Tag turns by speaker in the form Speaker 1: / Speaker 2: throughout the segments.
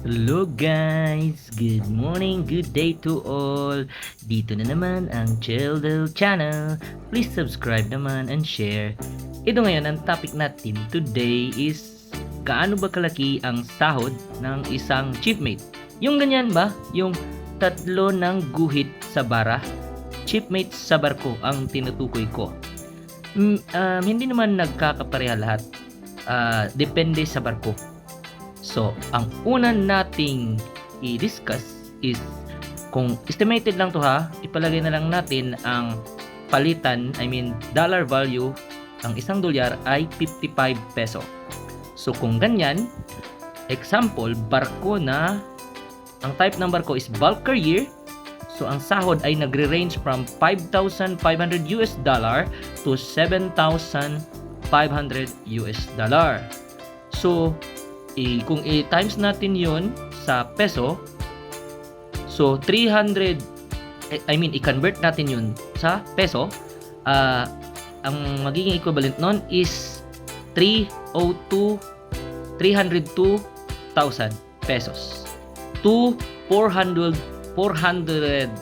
Speaker 1: Hello guys! Good morning, good day to all! Dito na naman ang Childel Channel. Please subscribe naman and share. Ito ngayon, ang topic natin today is gaano ba kalaki ang sahod ng isang chiefmate? Yung ganyan ba? Yung tatlo ng guhit sa bara? Chiefmate sa barko ang tinutukoy ko. Mm, um, hindi naman nagkakapareha lahat. Ah, depende sa barko. So, ang una nating i-discuss is kung estimated lang to ha, ipalagay na lang natin ang palitan, I mean dollar value, ang isang dolyar ay 55 peso. So, kung ganyan, example, barko na, ang type ng barko is bulk carrier, so ang sahod ay nagre-range from 5,500 US dollar to 7,500 US dollar. So, i kung i-times natin yon sa peso, so 300, eh, I mean, i-convert natin yun sa peso, ah, ang magiging equivalent nun is 302, 302,000 pesos to 400, 412,000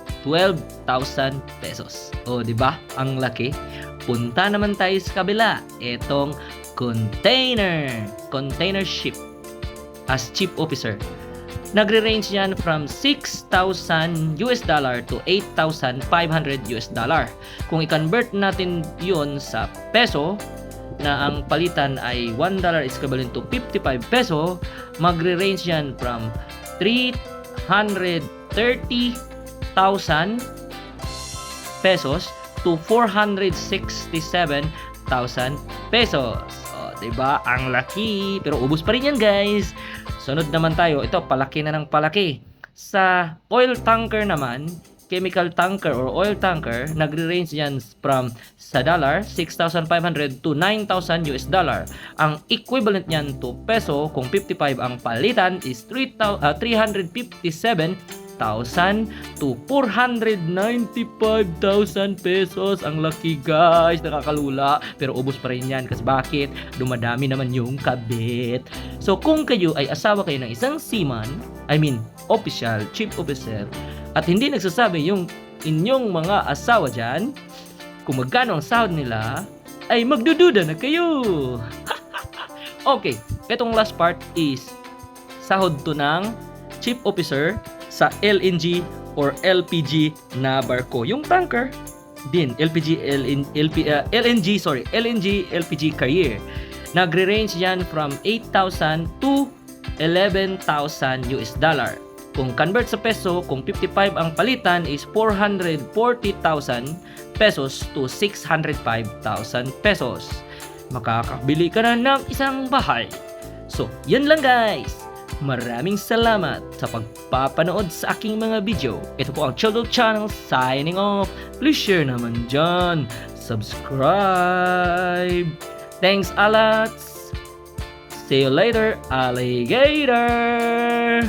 Speaker 1: pesos. O, di ba? Ang laki. Punta naman tayo sa kabila. Etong container, container ship as chief officer. Nagre-range yan from 6,000 US dollar to 8,500 US dollar. Kung i-convert natin yun sa peso, na ang palitan ay 1 dollar is equivalent to 55 peso, magre-range yan from 330,000 pesos to 467,000 pesos. O, 'di ba? Ang laki, pero ubos pa rin 'yan, guys. Sunod naman tayo. Ito, palaki na ng palaki. Sa oil tanker naman, chemical tanker or oil tanker, nagre-range yan from sa dollar, 6,500 to 9,000 US dollar. Ang equivalent niyan to peso, kung 55 ang palitan, is 3,000 ah, 357,000 to 495,000 pesos. Ang laki guys, nakakalula. Pero ubos pa rin yan. Kasi bakit? Dumadami naman yung kabit. So kung kayo ay asawa kayo ng isang seaman, I mean, official, chief officer, at hindi nagsasabi yung inyong mga asawa dyan, kung magkano ang sahod nila, ay magdududa na kayo. okay, itong last part is sahod to ng chief officer sa LNG or LPG na barko. Yung tanker, din LPG LN, LP, uh, LNG sorry LNG LPG carrier. Nagre-range yan from 8,000 to 11,000 US dollar. Kung convert sa peso kung 55 ang palitan is 440,000 pesos to 605,000 pesos. Makakabili ka na ng isang bahay. So yan lang guys Maraming salamat sa pagpapanood sa aking mga video. Ito po ang Children Channel signing off. Please share naman dyan. Subscribe. Thanks a lot. See you later, alligator!